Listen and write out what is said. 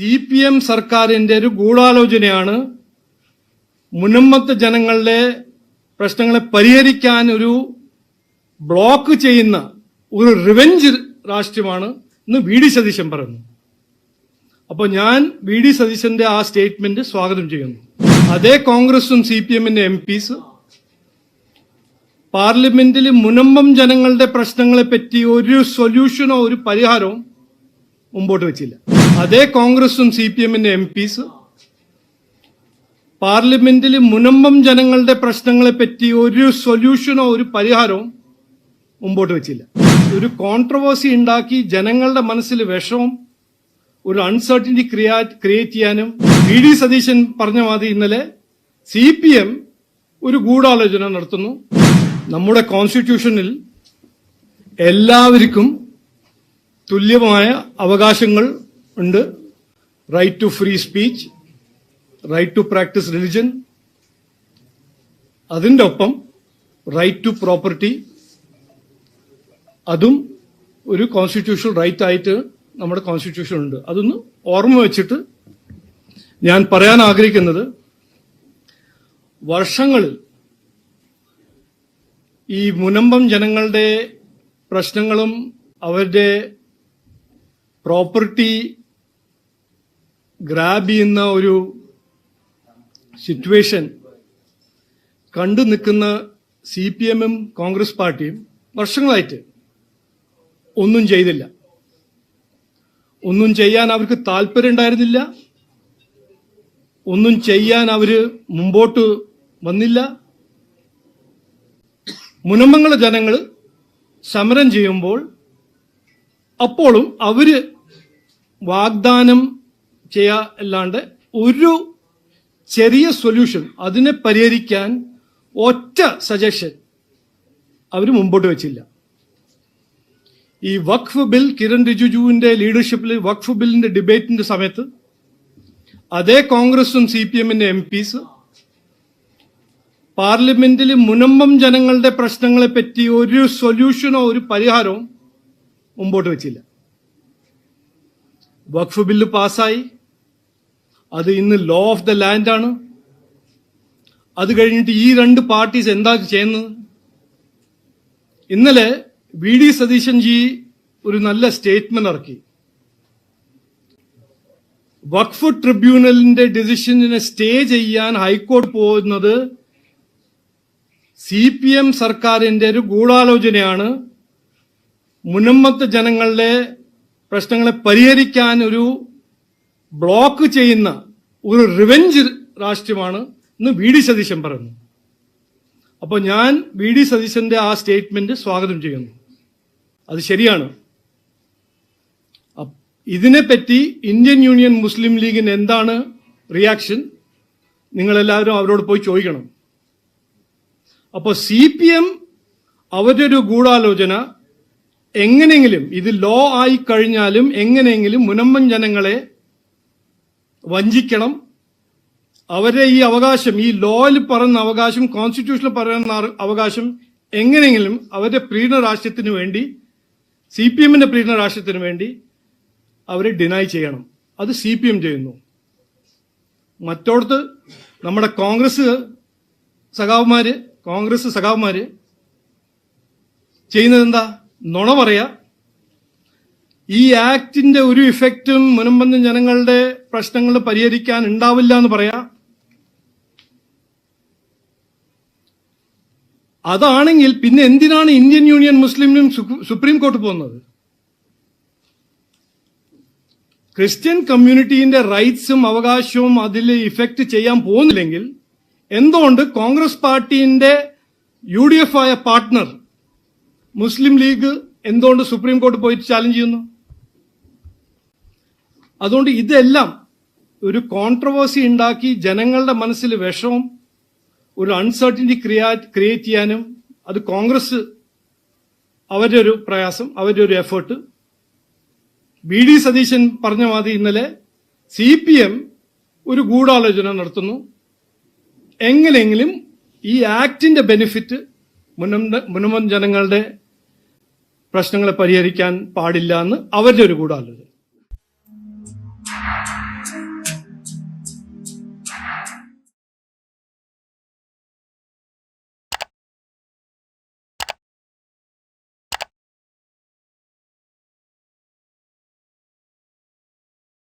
C P M സർക്കാരിന്റെ ഒരു ഗൂഢാലോചനയാണ് മുനമ്മത്ത് ജനങ്ങളുടെ പ്രശ്നങ്ങളെ പരിഹരിക്കാൻ ഒരു ബ്ലോക്ക് ചെയ്യുന്ന ഒരു റിവെഞ്ച് രാഷ്ട്രീയമാണ് ഇന്ന് വി ഡി സതീശൻ പറയുന്നു. അപ്പോൾ ഞാൻ വി ഡി സതീശന്റെ ആ സ്റ്റേറ്റ്മെന്റ് സ്വാഗതം ചെയ്യുന്നു. അതേ കോൺഗ്രസും സി പി എമ്മിന്റെ എം പീസ്. പാർലമെന്റിൽ മുനമ്പം ജനങ്ങളുടെ പ്രശ്നങ്ങളെ പറ്റി ഒരു സൊല്യൂഷനോ ഒരു പരിഹാരവും മുമ്പോട്ട് വെച്ചില്ല. അതേ കോൺഗ്രസും സി പി എമ്മിന്റെ എം പീസ്. പാർലമെന്റിൽ മുനമ്പം ജനങ്ങളുടെ പ്രശ്നങ്ങളെ പറ്റി ഒരു സൊല്യൂഷനോ ഒരു പരിഹാരവും മുമ്പോട്ട് വെച്ചില്ല. ഒരു കോൺട്രവേഴ്സി ഉണ്ടാക്കി ജനങ്ങളുടെ മനസ്സിൽ വിഷവും ഒരു അൺസർട്ടിനിറ്റി ക്രിയേറ്റ് ചെയ്യാനും വി ഡി സതീശൻ പറഞ്ഞ മാതിരി ഇന്നലെ സി പി എം ഒരു ഗൂഢാലോചന നടത്തുന്നു. നമ്മുടെ കോൺസ്റ്റിറ്റ്യൂഷനിൽ എല്ലാവർക്കും തുല്യമായ അവകാശങ്ങൾ ഉണ്ട്. Right to free speech right to practice religion അതിന്റെ ഒപ്പം റൈറ്റ് ടു പ്രോപ്പർട്ടി അതും ഒരു കോൺസ്റ്റിറ്റ്യൂഷണൽ റൈറ്റ് ആയിട്ട് നമ്മുടെ കോൺസ്റ്റിറ്റ്യൂഷൻ ഉണ്ട്. അതൊന്ന് ഓർമ്മ വെച്ചിട്ട് ഞാൻ പറയാൻ ആഗ്രഹിക്കുന്നത് വർഷങ്ങളിൽ ഈ മുനമ്പം ജനങ്ങളുടെ പ്രശ്നങ്ങളും അവരുടെ പ്രോപ്പർട്ടി ഗ്രാബ് ചെയ്യുന്ന ഒരു സിറ്റുവേഷൻ കണ്ടു നിൽക്കുന്ന സി പി എമ്മും കോൺഗ്രസ് പാർട്ടിയും വർഷങ്ങളായിട്ട് ഒന്നും ചെയ്തില്ല. ഒന്നും ചെയ്യാൻ അവർക്ക് താല്പര്യം ഉണ്ടായിരുന്നില്ല. ഒന്നും ചെയ്യാൻ അവർ മുമ്പോട്ട് വന്നില്ല. മുനമ്പങ്ങളെ ജനങ്ങൾ സമരം ചെയ്യുമ്പോൾ അപ്പോഴും അവർ വാഗ്ദാനം ചെയ്യാ അല്ലാണ്ട് ഒരു ചെറിയ സൊല്യൂഷൻ അതിനെ പരിഹരിക്കാൻ ഒറ്റ സജഷൻ അവർ മുമ്പോട്ട് വെച്ചില്ല. ഈ വഖഫ് ബിൽ കിരൺ റിജിജുവിന്റെ ലീഡർഷിപ്പിൽ വഖഫ് ബില്ലിന്റെ ഡിബേറ്റിന്റെ സമയത്ത് അതേ കോൺഗ്രസും സി പി എമ്മിന്റെ എം പീസ് പാർലമെന്റിൽ മുനമ്പം ജനങ്ങളുടെ പ്രശ്നങ്ങളെ പറ്റി ഒരു സൊല്യൂഷനോ ഒരു പരിഹാരവും മുമ്പോട്ട് വെച്ചില്ല. വഖഫ് ബില്ല് പാസ്സായി. അത് ഇന്ന് ലോ ഓഫ് ദ ആണ്. അത് കഴിഞ്ഞിട്ട് ഈ രണ്ട് പാർട്ടീസ് എന്താ ചെയ്യുന്നത്? ഇന്നലെ വി ഡി സതീശൻ ജി ഒരു നല്ല സ്റ്റേറ്റ്മെന്റ് ഇറക്കി. വഖഫ് ട്രിബ്യൂണലിന്റെ ഡിസിഷനെ സ്റ്റേ ചെയ്യാൻ ഹൈക്കോടതി പോകുന്നത് സി പി എം സർക്കാരിന്റെ ഒരു ഗൂഢാലോചനയാണ്. മുനമ്പത്തെ ജനങ്ങളുടെ പ്രശ്നങ്ങളെ പരിഹരിക്കാൻ ഒരു ബ്ലോക്ക് ചെയ്യുന്ന ഒരു റിവെഞ്ച് രാഷ്ട്രീയമാണ് ഇന്ന് വി ഡി സതീശൻ പറയുന്നു. അപ്പോൾ ഞാൻ വി ഡി സതീശന്റെ ആ സ്റ്റേറ്റ്മെന്റ് സ്വാഗതം ചെയ്യുന്നു. അത് ശരിയാണ്. ഇതിനെപ്പറ്റി ഇന്ത്യൻ യൂണിയൻ മുസ്ലിം ലീഗിന് എന്താണ് റിയാക്ഷൻ? നിങ്ങളെല്ലാവരും അവരോട് പോയി ചോദിക്കണം. അപ്പോൾ സി പി എം അവരുടെ ഒരു ഗൂഢാലോചന. എങ്ങനെയെങ്കിലും ഇത് ലോ ആയി കഴിഞ്ഞാലും എങ്ങനെയെങ്കിലും മുനമ്മൻ ജനങ്ങളെ വഞ്ചിക്കണം. അവരെ ഈ അവകാശം ഈ ലോയിൽ പറയുന്ന അവകാശം കോൺസ്റ്റിറ്റ്യൂഷനിൽ പറയുന്ന അവകാശം എങ്ങനെയെങ്കിലും അവരുടെ പ്രീണ രാഷ്ട്രത്തിന് വേണ്ടി സി പി എമ്മിന്റെ പ്രീണ രാഷ്ട്രത്തിന് വേണ്ടി അവരെ ഡിനൈ ചെയ്യണം. അത് സി പി എം ചെയ്യുന്നു. മറ്റോടത്ത് നമ്മുടെ കോൺഗ്രസ് സഖാവുമാര് കോൺഗ്രസ് സഖാവുമാര് ചെയ്യുന്നത് എന്താ? നുണ പറയാ. ഈ ആക്ടിന്റെ ഒരു ഇഫക്റ്റും മുനമ്പന്ത ജനങ്ങളുടെ പ്രശ്നങ്ങൾ പരിഹരിക്കാൻ ഉണ്ടാവില്ല എന്ന് പറയാ. അതാണെങ്കിൽ പിന്നെ എന്തിനാണ് ഇന്ത്യൻ യൂണിയൻ മുസ്ലിമിനും സുപ്രീം കോർട്ട് പോകുന്നത്? ക്രിസ്ത്യൻ കമ്മ്യൂണിറ്റീന്റെ റൈറ്റ്സും അവകാശവും അതിൽ ഇഫക്റ്റ് ചെയ്യാൻ പോകുന്നില്ലെങ്കിൽ എന്തുകൊണ്ട് കോൺഗ്രസ് പാർട്ടിന്റെ യു ഡി എഫ് ആയ പാർട്ട്ണർ മുസ്ലിം ലീഗ് എന്തുകൊണ്ട് സുപ്രീം കോർട്ട് പോയിട്ട് ചാലഞ്ച് ചെയ്യുന്നു? അതുകൊണ്ട് ഇതെല്ലാം ഒരു കോൺട്രവേഴ്സി ഉണ്ടാക്കി ജനങ്ങളുടെ മനസ്സിൽ വിഷവും ഒരു അൺസർട്ടിനിറ്റി ക്രിയേറ്റ് ചെയ്യാനും അത് കോൺഗ്രസ് അവരുടെ ഒരു പ്രയാസം അവരുടെ ഒരു എഫേർട്ട് ബി ഡി സതീശൻ പറഞ്ഞ മാതിരി ഇന്നലെ സി പി എം ഒരു ഗൂഢാലോചന നടത്തുന്നു. എങ്ങനെയെങ്കിലും ഈ ആക്ടിന്റെ ബെനിഫിറ്റ് മുനം- മുനമ്പൻ ജനങ്ങളുടെ പ്രശ്നങ്ങളെ പരിഹരിക്കാൻ പാടില്ല എന്ന് അവരുടെ ഒരു ഗൂഢാലോചന.